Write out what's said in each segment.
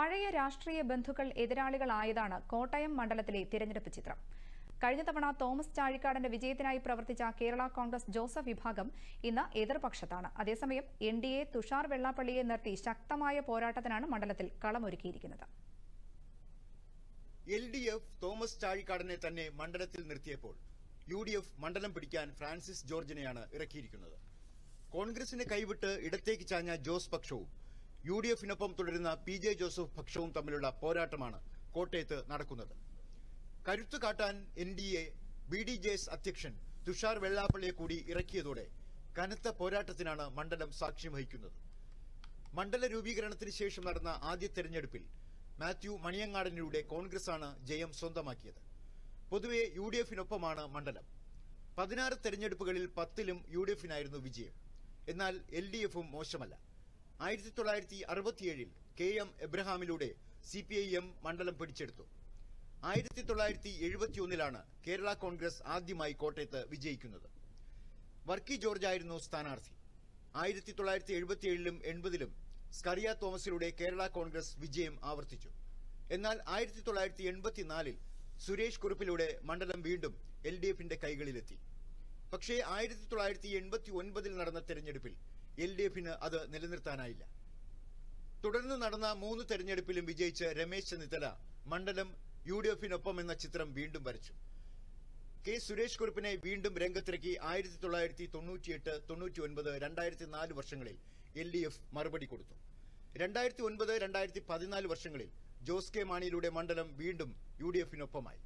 പഴയ രാഷ്ട്രീയ ബന്ധുക്കൾ എതിരാളികളായതാണ് കോട്ടയം മണ്ഡലത്തിലെ തിരഞ്ഞെടുപ്പ് ചിത്രം. കഴിഞ്ഞ തവണ തോമസ് ചാഴിക്കാടന്റെ വിജയത്തിനായി പ്രവർത്തിച്ച കേരള കോൺഗ്രസ് ജോസഫ് വിഭാഗം ഇന്ന് എതിർപക്ഷത്താണ്. അതേസമയം എൻ ഡി എ തുഷാർ വെള്ളാപ്പള്ളിയെ നിർത്തി ശക്തമായ പോരാട്ടത്തിനാണ് മണ്ഡലത്തിൽ കളമൊരുക്കിയിരിക്കുന്നത്. എൽ ഡി എഫ് തോമസ് ചാഴിക്കാടനെ തന്നെ മണ്ഡലത്തിൽ നിർത്തിയപ്പോൾ യു ഡി എഫ് മണ്ഡലം പിടിക്കാൻ ഫ്രാൻസിസ് ജോർജിനെയാണ് ഇറക്കിയിരിക്കുന്നത്. കോൺഗ്രസിനെ കൈവിട്ട് ഇടത്തേക്ക് ചാഞ്ഞ ജോസ് പക്ഷവും യു ഡി എഫിനൊപ്പം തുടരുന്ന പി ജെ ജോസഫ് പക്ഷവും തമ്മിലുള്ള പോരാട്ടമാണ് കോട്ടയത്ത് നടക്കുന്നത്. കരുത്തു കാട്ടാൻ N D A B D J S അധ്യക്ഷൻ തുഷാർ വെള്ളാപ്പള്ളിയെ കൂടി ഇറക്കിയതോടെ കനത്ത പോരാട്ടത്തിനാണ് മണ്ഡലം സാക്ഷ്യം വഹിക്കുന്നത്. മണ്ഡല രൂപീകരണത്തിന് ശേഷം നടന്ന ആദ്യ തെരഞ്ഞെടുപ്പിൽ മാത്യു മണിയങ്ങാടനിലൂടെ കോൺഗ്രസാണ് ജയം സ്വന്തമാക്കിയത്. പൊതുവെ യു ഡി എഫിനൊപ്പമാണ് മണ്ഡലം. പതിനാറ് തെരഞ്ഞെടുപ്പുകളിൽ പത്തിലും യു ഡി എഫിനായിരുന്നു വിജയം. എന്നാൽ എൽ ഡി എഫും മോശമല്ല. ആയിരത്തി തൊള്ളായിരത്തി അറുപത്തിയേഴിൽ കെ എം എബ്രഹാമിലൂടെ സി പി ഐ എം മണ്ഡലം പിടിച്ചെടുത്തു. ആയിരത്തി തൊള്ളായിരത്തി എഴുപത്തിയൊന്നിലാണ് കേരള കോൺഗ്രസ് ആദ്യമായി കോട്ടയത്ത് വിജയിക്കുന്നത്. വർക്കി ജോർജ് ആയിരുന്നു സ്ഥാനാർത്ഥി. ആയിരത്തി തൊള്ളായിരത്തി എഴുപത്തിയേഴിലും എൺപതിലും സ്കറിയ തോമസിലൂടെ കേരള കോൺഗ്രസ് വിജയം ആവർത്തിച്ചു. എന്നാൽ ആയിരത്തി തൊള്ളായിരത്തി എൺപത്തിനാലിൽ സുരേഷ് കുറുപ്പിലൂടെ മണ്ഡലം വീണ്ടും എൽ ഡി എഫിന്റെ കൈകളിലെത്തി. പക്ഷേ ആയിരത്തി തൊള്ളായിരത്തി എൺപത്തി ഒൻപതിൽ നടന്ന തെരഞ്ഞെടുപ്പിൽ എൽ ഡി എഫിന് അത് നിലനിർത്താനായില്ല. തുടർന്ന് നടന്ന മൂന്ന് തെരഞ്ഞെടുപ്പിലും വിജയിച്ച രമേശ് ചെന്നിത്തല മണ്ഡലം യു ഡി എഫിനൊപ്പം എന്ന ചിത്രം വീണ്ടും വരച്ചു. കെ സുരേഷ് കുറുപ്പിനെ വീണ്ടും രംഗത്തിറക്കി ആയിരത്തി തൊള്ളായിരത്തി തൊണ്ണൂറ്റിയെട്ട് തൊണ്ണൂറ്റി ഒൻപത് രണ്ടായിരത്തി നാല് വർഷങ്ങളിൽ എൽ ഡി എഫ് മറുപടി കൊടുത്തു. രണ്ടായിരത്തി ഒൻപത് രണ്ടായിരത്തി പതിനാല് വർഷങ്ങളിൽ ജോസ് കെ മാണിയിലൂടെ മണ്ഡലം വീണ്ടും യു ഡി എഫിനൊപ്പമായി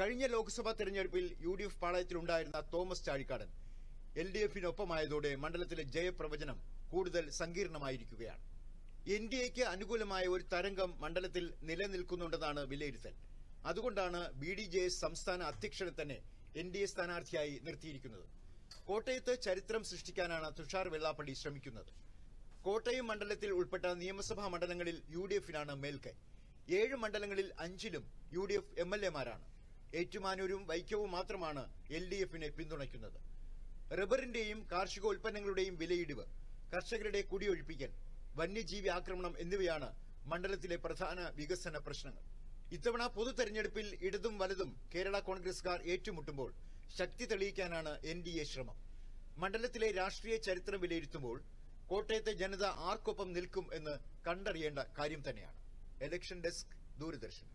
കഴിഞ്ഞ ലോക്സഭാ തെരഞ്ഞെടുപ്പിൽ യു ഡി എഫ് പാളയത്തിലുണ്ടായിരുന്ന തോമസ് ചാഴിക്കാടൻ എൽ ഡി എഫിനൊപ്പമായതോടെ മണ്ഡലത്തിലെ ജയപ്രവചനം കൂടുതൽ സങ്കീർണമായിരിക്കുകയാണ്. എൻ ഡി എക്ക് അനുകൂലമായ ഒരു തരംഗം മണ്ഡലത്തിൽ നിലനിൽക്കുന്നുണ്ടെന്നാണ് വിലയിരുത്തൽ. അതുകൊണ്ടാണ് ബി ഡി ജെ എസ് സംസ്ഥാന അധ്യക്ഷനെ തന്നെ എൻ ഡി എ സ്ഥാനാർത്ഥിയായി നിർത്തിയിരിക്കുന്നത്. കോട്ടയത്ത് ചരിത്രം സൃഷ്ടിക്കാനാണ് തുഷാർ വെള്ളാപ്പള്ളി ശ്രമിക്കുന്നത്. കോട്ടയം മണ്ഡലത്തിൽ ഉൾപ്പെട്ട നിയമസഭാ മണ്ഡലങ്ങളിൽ യു ഡി എഫിനാണ് മേൽക്കൈ. ഏഴ് മണ്ഡലങ്ങളിൽ അഞ്ചിലും U D F M L എമാരാണ് ഏറ്റുമാനൂരും വൈക്കവും മാത്രമാണ് എൽ ഡി എഫിനെ പിന്തുണയ്ക്കുന്നത്. റബ്ബറിന്റെയും കാർഷിക ഉൽപ്പന്നങ്ങളുടെയും വിലയിടിവ് കർഷകരുടെ കുടിയൊഴിപ്പിക്കൽ വന്യജീവി ആക്രമണം എന്നിവയാണ് മണ്ഡലത്തിലെ പ്രധാന വികസന പ്രശ്നങ്ങൾ. ഇത്തവണ പൊതു തെരഞ്ഞെടുപ്പിൽ ഇടതും വലതും കേരള കോൺഗ്രസുകാർ ഏറ്റുമുട്ടുമ്പോൾ ശക്തി തെളിയിക്കാനാണ് എൻ ഡി എ ശ്രമം. മണ്ഡലത്തിലെ രാഷ്ട്രീയ ചരിത്രം വിലയിരുത്തുമ്പോൾ കോട്ടയത്തെ ജനത ആർക്കൊപ്പം നിൽക്കും എന്ന് കണ്ടറിയേണ്ട കാര്യം തന്നെയാണ്. Election desk Doordarshan.